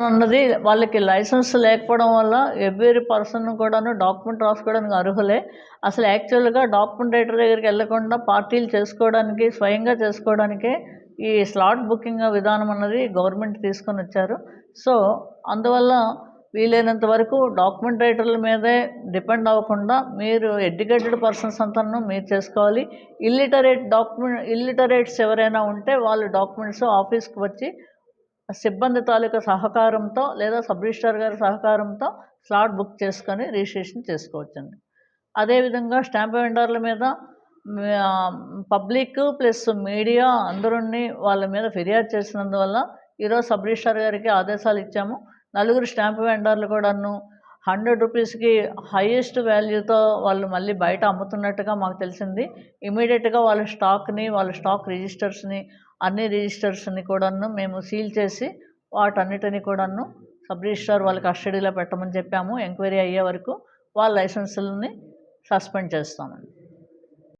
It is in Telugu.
ఉన్నది. వాళ్ళకి లైసెన్స్ లేకపోవడం వల్ల ఎవ్రీ పర్సన్ కూడాను డాక్యుమెంట్ రాసుకోవడానికి అర్హులే. అసలు యాక్చువల్గా డాక్యుమెంట్ రైటర్ దగ్గరికి వెళ్ళకుండా పార్టీలు చేసుకోవడానికి స్వయంగా చేసుకోవడానికే ఈ స్లాట్ బుకింగ్ విధానం అన్నది గవర్నమెంట్ తీసుకొని వచ్చారు. సో అందువల్ల వీలైనంత వరకు డాక్యుమెంట్ రైటర్ల మీదే డిపెండ్ అవ్వకుండా మీరు ఎడ్యుకేటెడ్ పర్సన్స్ అంతాను మీరు చేసుకోవాలి. ఇల్లిటరేట్ డాక్యుమెంట్ ఇల్లిటరేట్స్ ఎవరైనా ఉంటే వాళ్ళు డాక్యుమెంట్స్ ఆఫీస్కి వచ్చి సిబ్బంది తాలూకా సహకారంతో లేదా సబ్ రిజిస్ట్రార్ గారి సహకారంతో స్లాట్ బుక్ చేసుకొని రిజిస్ట్రేషన్ చేసుకోవచ్చండి. అదేవిధంగా స్టాంప్ వెండర్ల మీద పబ్లిక్ ప్లస్ మీడియా అందరుని వాళ్ళ మీద ఫిర్యాదు చేసినందువల్ల ఈరోజు సబ్ రిజిస్ట్రార్ గారికి ఆదేశాలు ఇచ్చాము. నలుగురు స్టాంప్ వెండర్లు కూడాను హండ్రెడ్ రూపీస్కి హైయెస్ట్ వాల్యూతో వాళ్ళు మళ్ళీ బయట అమ్ముతున్నట్టుగా మాకు తెలిసింది. ఇమీడియట్గా వాళ్ళ స్టాక్ని వాళ్ళ స్టాక్ రిజిస్టర్స్ని అన్ని రిజిస్టర్స్ని కూడాను మేము సీల్ చేసి వాటన్నిటిని కూడాను సబ్ రిజిస్ట్రార్ వాళ్ళ కస్టడీలో పెట్టమని చెప్పాము. ఎంక్వైరీ అయ్యే వరకు వాళ్ళ లైసెన్సులని సస్పెండ్ చేస్తామండి.